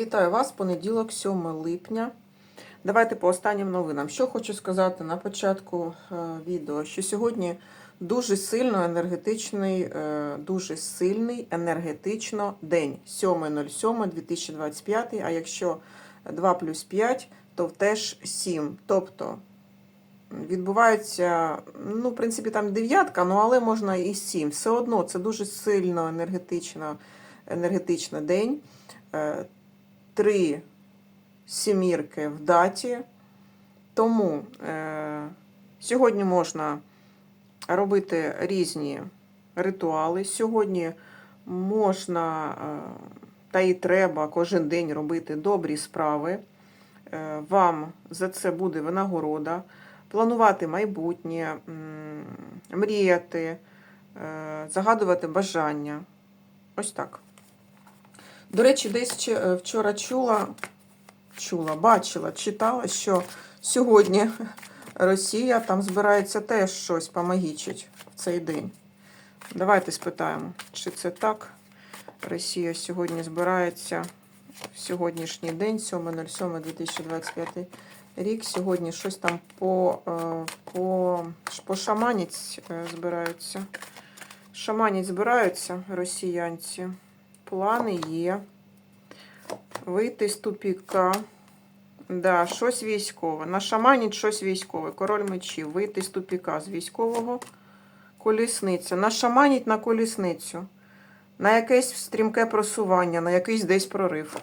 Вітаю вас, понеділок, 7 липня. Давайте по останнім новинам. Що хочу сказати на початку е, відео, що сьогодні дуже сильно енергетичний, е, дуже сильний енергетично день. 7.07.2025, а якщо 2 плюс 5, то теж 7. Тобто відбувається, ну, в принципі, там дев'ятка, ну але можна і 7. Все одно це дуже сильно енергетично, енергетичний день. Три сімірки в даті. Тому е, сьогодні можна робити різні ритуали. Сьогодні можна е, та і треба кожен день робити добрі справи. Е, вам за це буде винагорода. Планувати майбутнє, мріяти, е, загадувати бажання. Ось так. До речі, десь е, вчора чула, чула, бачила, читала, що сьогодні Росія там збирається теж щось помагічить в цей день. Давайте спитаємо, чи це так. Росія сьогодні збирається в сьогоднішній день, 7.07.2025 рік. Сьогодні щось там по, е, по, по шаманець е, збираються. Шаманець збираються росіянці. Плани є. Вийти з тупіка. Да, щось військове. Нашаманить щось військове. Король мечів. Вийти з тупіка з військового. Колісниця. Нашаманить на колісницю. На якесь стрімке просування, на якийсь десь прорив.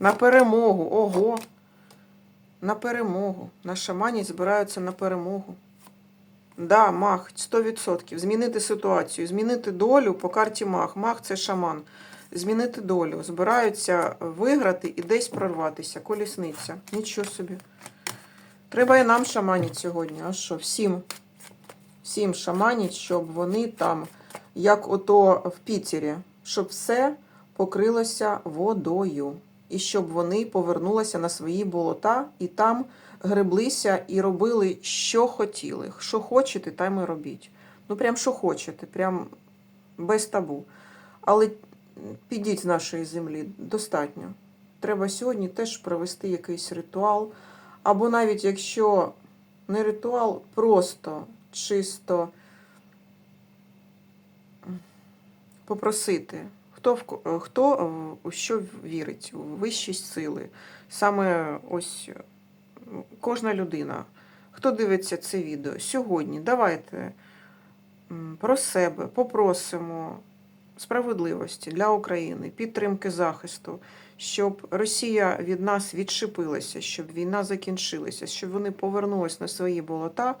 На перемогу. Ого. На перемогу. Нашаманить збираються на перемогу. Да, мах, 100%. Змінити ситуацію, змінити долю по карті мах. Мах це шаман. Змінити долю. Збираються виграти і десь прорватися. Колісниця. Нічого собі. Треба і нам шаманіть сьогодні. А що? Всім. Всім шаманіть, щоб вони там, як ото в Пітері, щоб все покрилося водою. І щоб вони повернулися на свої болота і там греблися і робили, що хотіли. Що хочете, там і робіть. Ну, прям що хочете, прям без табу. Але підіть з нашої землі достатньо. Треба сьогодні теж провести якийсь ритуал. Або навіть якщо не ритуал, просто чисто попросити. Хто хто в що вірить у вищі сили? Саме ось кожна людина. Хто дивиться це відео сьогодні, давайте про себе попросимо справедливості для України, підтримки захисту, щоб Росія від нас відшипилася, щоб війна закінчилася, щоб вони повернулись на свої болота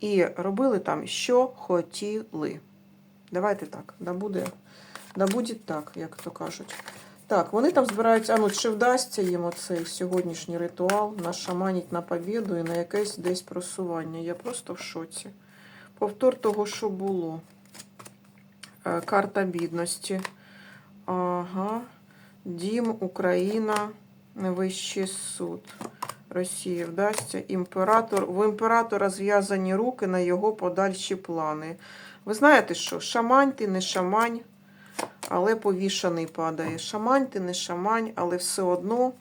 і робили там, що хотіли. Давайте так, да буде, да буде так, як то кажуть. Так, вони там збираються, а ну чи вдасться їм оцей сьогоднішній ритуал нашаманить на побіду і на якесь десь просування. Я просто в шоці. Повтор того, що було. Е, Карта бідності. Ага. Дім, Україна, Вищий суд. Росія вдасться. Імператор. В імператора зв'язані руки на його подальші плани. Ви знаєте що? Шамань ти не шамань, але повішаний падає. Шамань ти не шамань, але все одно,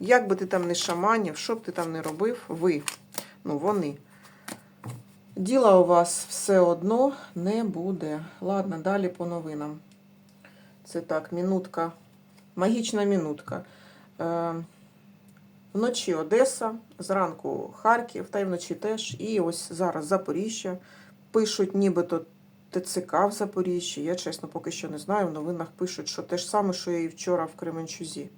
як би ти там не шаманів, що б ти там не робив, ви. Ну, вони. Діла у вас все одно не буде. Ладно, далі по новинам. Це так, минутка. Магічна минутка. Е, вночі Одеса, зранку Харків, та й вночі теж. І ось зараз Запоріжжя. Пишуть нібито ТЦК в Запоріжжі. Я, чесно, поки що не знаю. В новинах пишуть, що те ж саме, що я і вчора в Кременчузі.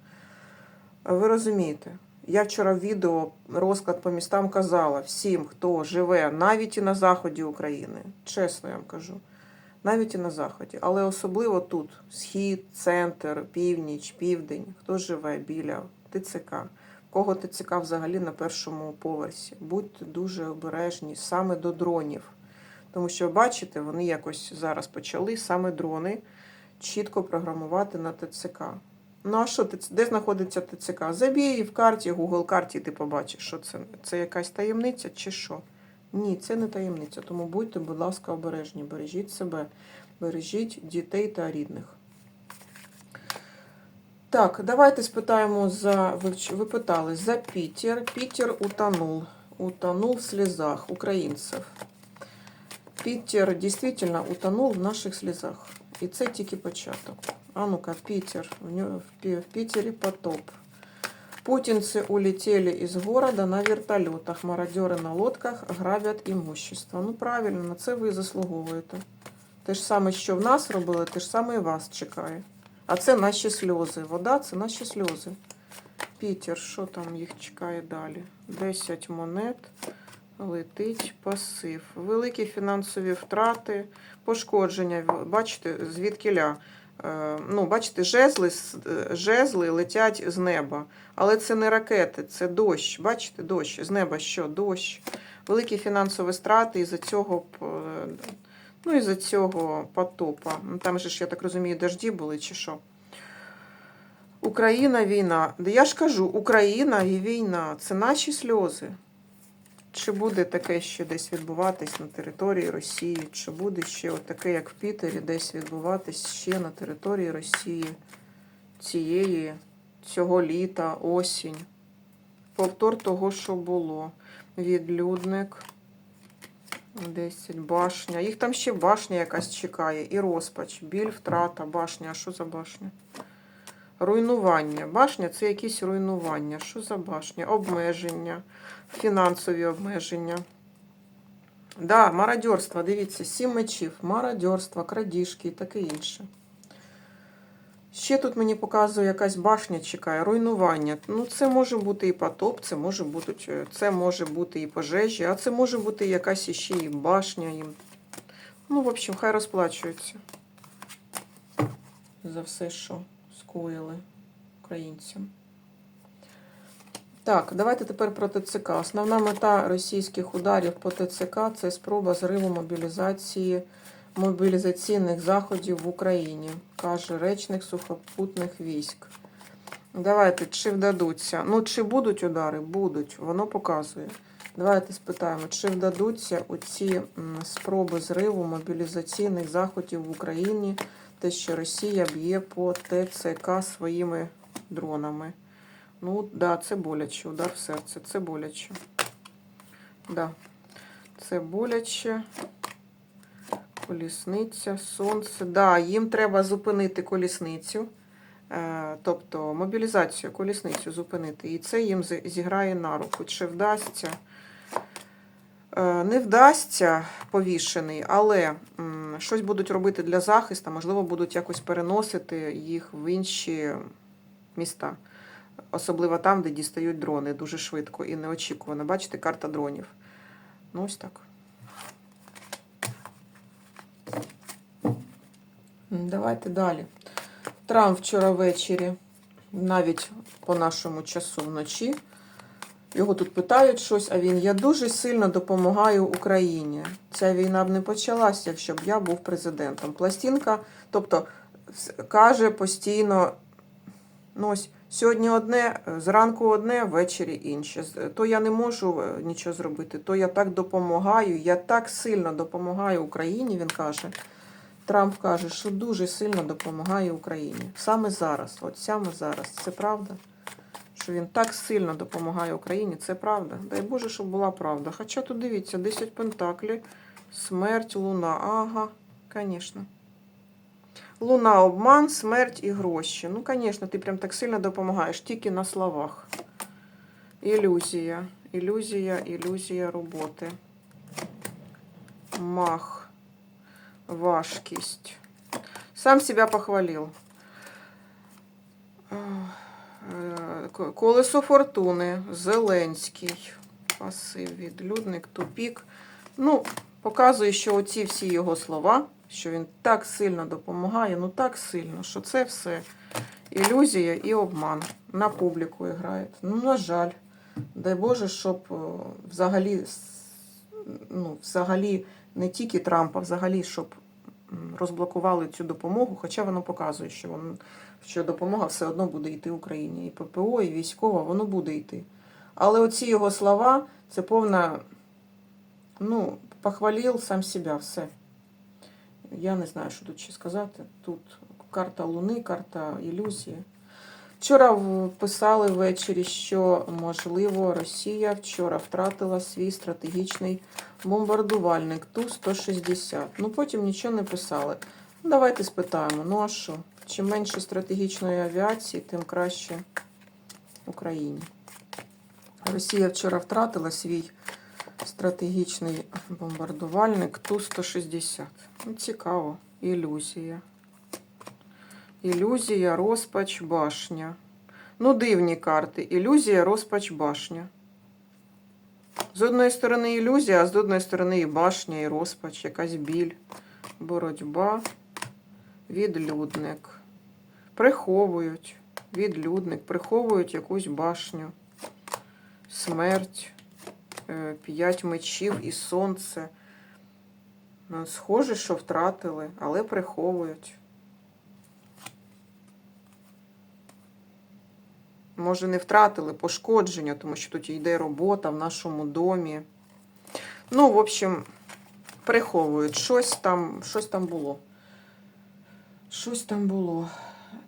Ви розумієте? Я вчора в відео розклад по містам казала всім, хто живе навіть і на заході України, чесно я вам кажу, навіть і на заході, але особливо тут схід, центр, північ, південь, хто живе біля ТЦК, кого ТЦК взагалі на першому поверсі. Будьте дуже обережні саме до дронів. Тому що, бачите, вони якось зараз почали саме дрони чітко програмувати на ТЦК. Ну а що де знаходиться ТЦК? Забій в карті, Google карті, ти побачиш, що це. Це якась таємниця чи що? Ні, це не таємниця. Тому будьте, будь ласка, обережні. Бережіть себе, бережіть дітей та рідних. Так, давайте спитаємо за. Ви, питали за Пітер. Пітер утонул. Утонул в слезах українців. Пітер дійсно утонул в наших слезах. І це тільки початок. А ну-ка, Пітер. В, Пітері потоп. Путинцы улетели из города на вертольотах. Мародери на лодках грабять имущество. Ну правильно, на це ви заслуговуєте. Те ж саме, що в нас робили, те ж саме і вас чекає. А це наші сльози. Вода це наші сльози. Пітер, що там їх чекає далі? 10 монет. Летить пасив. Великі фінансові втрати, пошкодження. Бачите, звідкиля. Е, Ну, бачите, жезли, е, жезли летять з неба. Але це не ракети, це дощ. Бачите, дощ. З неба що? Дощ. Великі фінансові страти із-за цього. е, Ну, із-за цього потопа. Ну, Там же ж, я так розумію, дожді були чи що. Україна війна. Я ж кажу, Україна і війна це наші сльози. Чи буде таке ще десь відбуватись на території Росії? Чи буде ще таке, як в Пітері, десь відбуватись ще на території Росії цієї, цього літа, осінь? Повтор того, що було. Відлюдник. 10 башня. Їх там ще башня якась чекає. І розпач. Біль, втрата, башня. А що за башня? Руйнування. Башня це якісь руйнування. Що за башня? Обмеження, фінансові обмеження. Да, мародерство, дивіться, сім мечів, мародерство, крадіжки і таке інше. Ще тут мені показує якась башня чекає, руйнування. Ну, це може бути і потоп, це може бути, це може бути і пожежі, а це може бути якась іще і башня їм. Ну, в общем, хай розплачуються за все, що скоїли українцям. Так, давайте тепер про ТЦК. Основна мета російських ударів по ТЦК це спроба зриву мобілізації мобілізаційних заходів в Україні, каже речник сухопутних військ. Давайте, чи вдадуться? Ну, чи будуть удари? Будуть. Воно показує. Давайте спитаємо, чи вдадуться оці спроби зриву мобілізаційних заходів в Україні, те, що Росія б'є по ТЦК своїми дронами. Ну, да, це боляче, удар в серце, це боляче. Да, це боляче. Колісниця, сонце. Да, їм треба зупинити колісницю, е, тобто мобілізацію, колісницю зупинити. І це їм зіграє на руку. Чи вдасться? Е, Не вдасться повішений, але щось будуть робити для захисту, можливо, будуть якось переносити їх в інші міста. Особливо там, де дістають дрони дуже швидко і неочікувано. Бачите, карта дронів. Ну, ось так. Давайте далі. Трамп вчора ввечері, навіть по нашому часу вночі. Його тут питають щось, а він я дуже сильно допомагаю Україні. Ця війна б не почалася, якщо б я був президентом. Пластинка, тобто каже постійно, ну ось сьогодні одне, зранку одне, ввечері інше. То я не можу е, нічого зробити, то я так допомагаю, я так сильно допомагаю Україні, він каже. Трамп каже, що дуже сильно допомагає Україні. Саме зараз, от саме зараз. Це правда? Що він так сильно допомагає Україні, це правда. Дай Боже, щоб була правда. Хоча тут дивіться, 10 пентаклів, смерть, луна. Ага, звісно. Луна, обман, смерть і гроші. Ну, звісно, ти прям так сильно допомагаєш, тільки на словах. Ілюзія. Ілюзія, ілюзія роботи. Мах. Важкість. Сам себя похвалил. Е, Колесо фортуни, Зеленський, пасив, відлюдник, тупік. Ну, показує, що оці всі його слова, що він так сильно допомагає, ну так сильно, що це все ілюзія і обман. На публіку грає. Ну, на жаль. Дай Боже, щоб е, взагалі, ну, взагалі не тільки Трампа, взагалі, щоб розблокували цю допомогу, хоча воно показує, що, вон, що допомога все одно буде йти Україні. І ППО, і військова, воно буде йти. Але оці його слова це повна, ну, похвалив сам себе, все. Я не знаю, що тут ще сказати. Тут карта Луни, карта ілюзії. Вчора писали ввечері, що можливо Росія вчора втратила свій стратегічний бомбардувальник Ту-160. Ну потім нічого не писали. Ну, Давайте спитаємо. Ну а що? Чим менше стратегічної авіації, тим краще Україні. Росія вчора втратила свій стратегічний бомбардувальник Ту-160. Ну, цікаво. Ілюзія. Ілюзія, розпач, башня. Ну, дивні карти. Ілюзія, розпач, башня. З одної сторони ілюзія, а з одної сторони і башня, і розпач, якась біль, боротьба, відлюдник. Приховують. Відлюдник, приховують якусь башню. Смерть, е, п'ять мечів і сонце. Ну, Схоже, що втратили, але приховують. Може, не втратили пошкодження, тому що тут йде робота в нашому домі. Ну, в общем, приховують. Щось там, щось там було. Щось там було.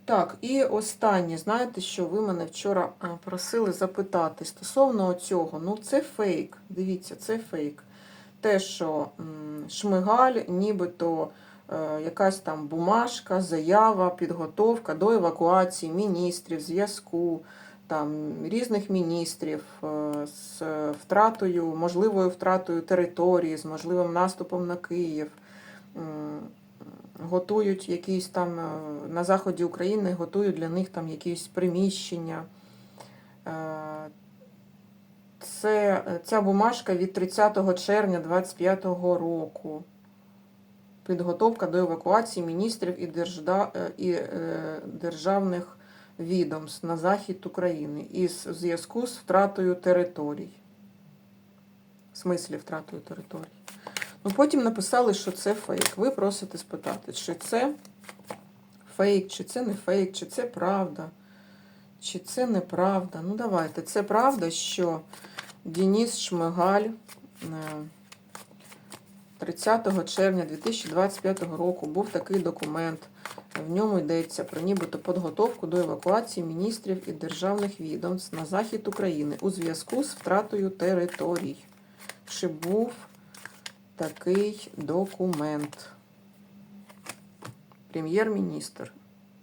Так, і останнє, знаєте, що ви мене вчора просили запитати стосовно цього. Ну, це фейк. Дивіться, це фейк. Те, що м, Шмигаль, нібито е, якась там бумажка, заява, підготовка до евакуації міністрів, зв'язку, там різних міністрів е, з втратою, можливою втратою території, з можливим наступом на Київ. Готують якісь там е, на заході України, готують для них там якісь приміщення. Е, Це ця бумажка від 30 червня 2025 року. Підготовка до евакуації міністрів і, держда... е, і е, державних відомств на захід України із зв'язку з втратою територій. В смислі втратою територій. Ну, потім написали, що це фейк. Ви просите спитати, чи це фейк, чи це не фейк, чи це правда, чи це неправда. Ну, давайте. Це правда, що Денис Шмигаль е, 30 червня 2025 року був такий документ. В ньому йдеться про нібито підготовку до евакуації міністрів і державних відомств на захід України у зв'язку з втратою територій. Чи був такий документ? Прем'єр-міністр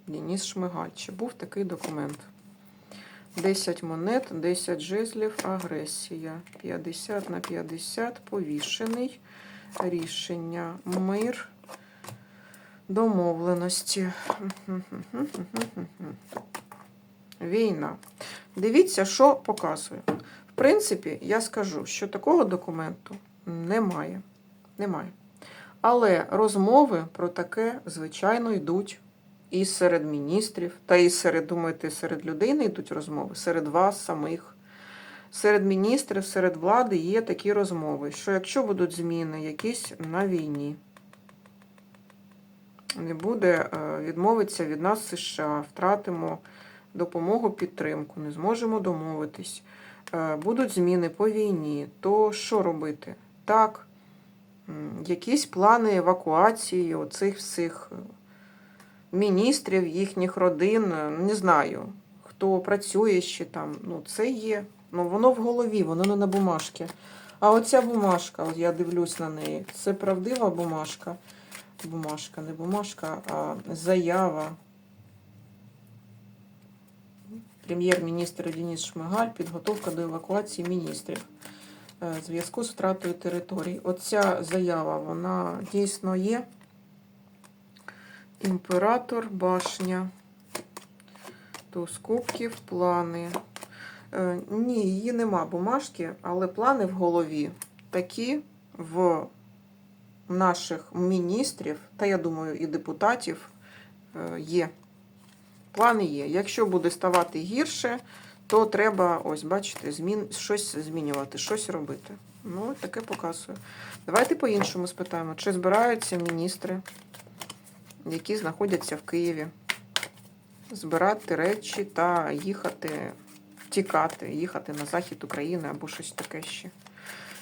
Денис Шмигаль. Чи був такий документ? 10 монет, 10 жезлів, агресія. 50 на 50, повішений. Рішення, мир, домовленості. Війна. Дивіться, що показує. В принципі, я скажу, що такого документу немає. Немає. Але розмови про таке, звичайно, йдуть і серед міністрів, та і серед, думаєте, серед людей не йдуть розмови, серед вас самих. Серед міністрів, серед влади є такі розмови, що якщо будуть зміни якісь на війні, не буде е, відмовитися від нас США, втратимо допомогу, підтримку, не зможемо домовитись, е, будуть зміни по війні, то що робити? Так, якісь плани евакуації оцих всіх е, міністрів, їхніх родин, не знаю, хто працює ще там, ну це є. Ну, воно в голові, воно не на бумажці. А оця бумажка, от я дивлюсь на неї, це правдива бумажка. Бумажка, не бумажка, а заява. Прем'єр-міністр Денис Шмигаль, підготовка до евакуації міністрів е, зв'язку з втратою територій. Оця заява, вона дійсно є. Імператор, башня, туз кубків, плани. Е, Ні, її нема бумажки, але плани в голові такі в наших міністрів, та я думаю, і депутатів е, є. Плани є. Якщо буде ставати гірше, то треба, ось, бачите, змін, щось змінювати, щось робити. Ну, таке показує. Давайте по-іншому спитаємо, чи збираються міністри, які знаходяться в Києві, збирати речі та їхати тікати, їхати на захід України або щось таке ще.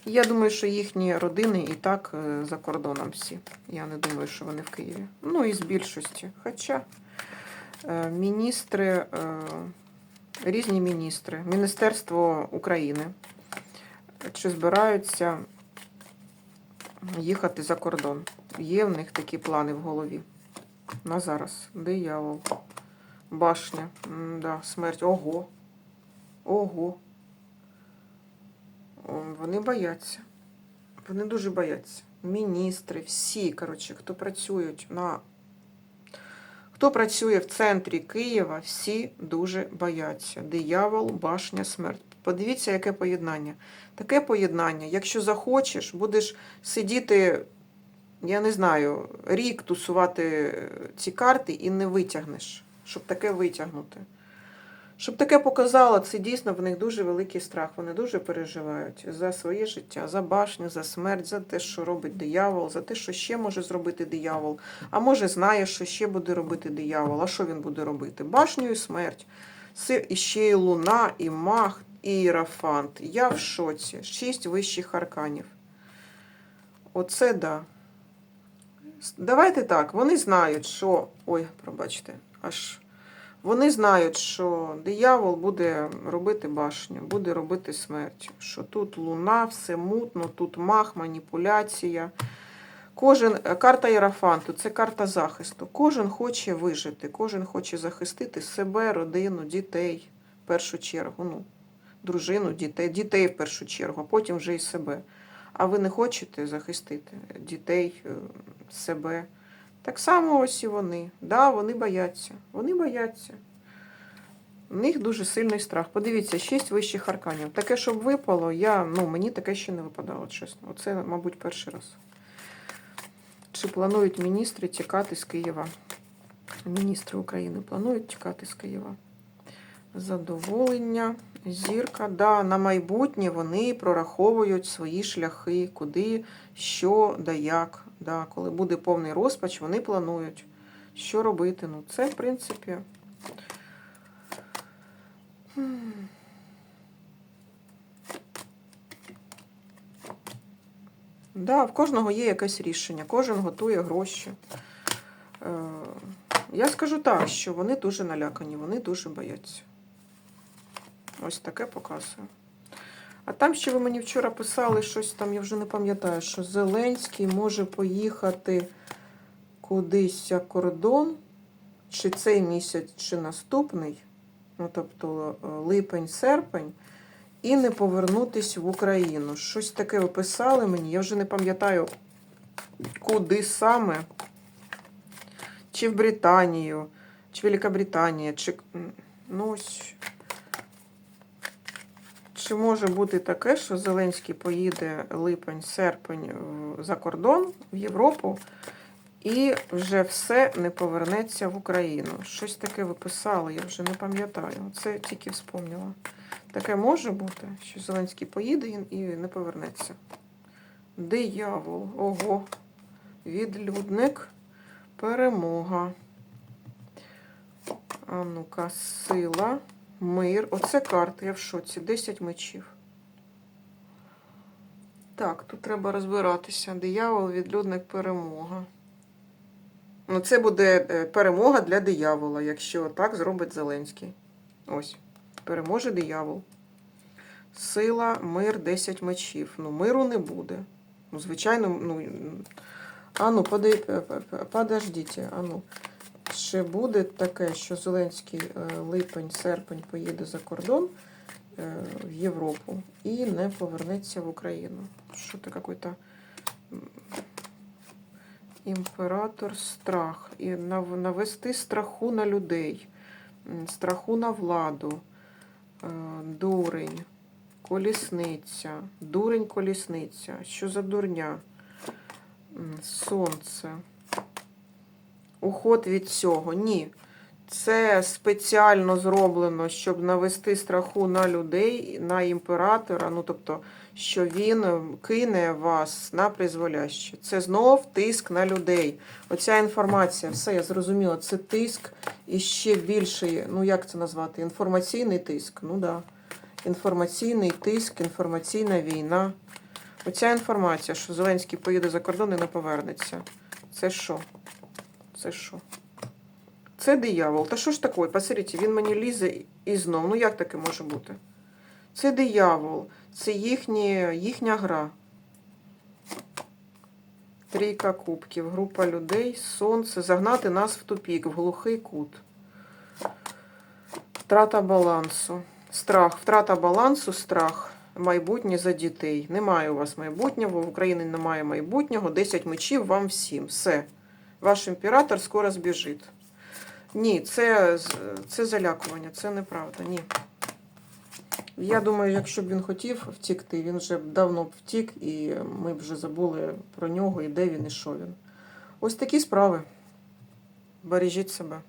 Я думаю, що їхні родини і так е, за кордоном всі. Я не думаю, що вони в Києві. Ну, із більшості. Хоча Е, Міністри, е, різні міністри, Міністерство України чи збираються їхати за кордон. Є в них такі плани в голові. На зараз. Диявол. Башня. М-да, смерть. Ого. Ого. Вони бояться. Вони дуже бояться. Міністри, всі, коротше, хто працюють на. Хто працює в центрі Києва, всі дуже бояться. Диявол, башня, смерть. Подивіться, яке поєднання. Таке поєднання, якщо захочеш, будеш сидіти, я не знаю, рік тусувати ці карти і не витягнеш, щоб таке витягнути. Щоб таке показало, це дійсно в них дуже великий страх. Вони дуже переживають за своє життя, за башню, за смерть, за те, що робить диявол, за те, що ще може зробити диявол. А може знає, що ще буде робити диявол. А що він буде робити? Башню і смерть. Це ще і луна, і мах, і ірафант. Я в шоці. Шість вищих арканів. Оце да. Давайте так, вони знають, що. Ой, пробачте, аж. Вони знають, що диявол буде робити башню, буде робити смерть. Що тут луна, все мутно, тут мах, маніпуляція. Кожен, карта Єрафанту це карта захисту. Кожен хоче вижити, кожен хоче захистити себе, родину, дітей в першу чергу. Ну, дружину, дітей, дітей в першу чергу, а потім вже і себе. А ви не хочете захистити дітей, е, себе. Так само ось і вони. Да, вони бояться. Вони бояться. У них дуже сильний страх. Подивіться, шість вищих арканів. Таке, щоб випало, я, ну, мені таке ще не випадало, чесно. Оце, мабуть, перший раз. Чи планують міністри тікати з Києва? Міністри України планують тікати з Києва. Задоволення, зірка. Да, на майбутнє вони прораховують свої шляхи, куди, що, да як. Да, коли буде повний розпач, вони планують, що робити. Ну, це, в принципі. Да, в кожного є якесь рішення, кожен готує гроші. Е, Я скажу так, що вони дуже налякані, вони дуже бояться. Ось таке показує. А там ще ви мені вчора писали щось там, я вже не пам'ятаю, що Зеленський може поїхати кудись за кордон, чи цей місяць, чи наступний, ну тобто е, липень-серпень, і не повернутись в Україну. Щось таке ви писали мені, я вже не пам'ятаю, куди саме. Чи в Британію, чи Великобританія, чи. Ну, ось. Чи може бути таке, що Зеленський поїде липень-серпень е, за кордон в Європу і вже все не повернеться в Україну? Щось таке ви писали, я вже не пам'ятаю. Це тільки вспомнила. Таке може бути, що Зеленський поїде і- і не повернеться. Диявол, ого, відлюдник, перемога. А ну-ка, сила. Мир. Оце карта, я в шоці. 10 мечів. Так, тут треба розбиратися. Диявол, відлюдник, перемога. Ну, це буде е, перемога для диявола, якщо так зробить Зеленський. Ось. Переможе диявол. Сила, мир, 10 мечів. Ну, миру не буде. Ну, звичайно, ну. А ну, подай, подождіть, а ну. Чи буде таке, що Зеленський е, липень-серпень поїде за кордон е, в Європу і не повернеться в Україну? Що це какой-то імператор страх. І навести страху на людей, страху на владу, е, дурень, колісниця, дурень колісниця. Що за дурня? Сонце. Уход від цього. Ні. Це спеціально зроблено, щоб навести страху на людей, на імператора. Ну, тобто, що він кине вас на призволяще. Це знов тиск на людей. Оця інформація, все, я зрозуміла, це тиск і ще більший, ну як це назвати? Інформаційний тиск. Ну да. Інформаційний тиск, інформаційна війна. Оця інформація, що Зеленський поїде за кордон і не повернеться. Це що? Це що? Це диявол. Та що ж таке? Посмотрите, він мені лізе і знов. Ну як таке може бути? Це диявол, це їхні, їхня гра. Трійка кубків, група людей, сонце, загнати нас в тупік, в глухий кут. Втрата балансу. Страх. Втрата балансу, страх. Майбутнє за дітей. Немає у вас майбутнього, в Україні немає майбутнього. 10 мечів вам всім. Все. Ваш імператор скоро збіжить. Ні, це, це залякування, це неправда. Ні. Я думаю, якщо б він хотів втікти, він вже давно б втік, і ми б вже забули про нього, і де він, і що він. Ось такі справи. Бережіть себе.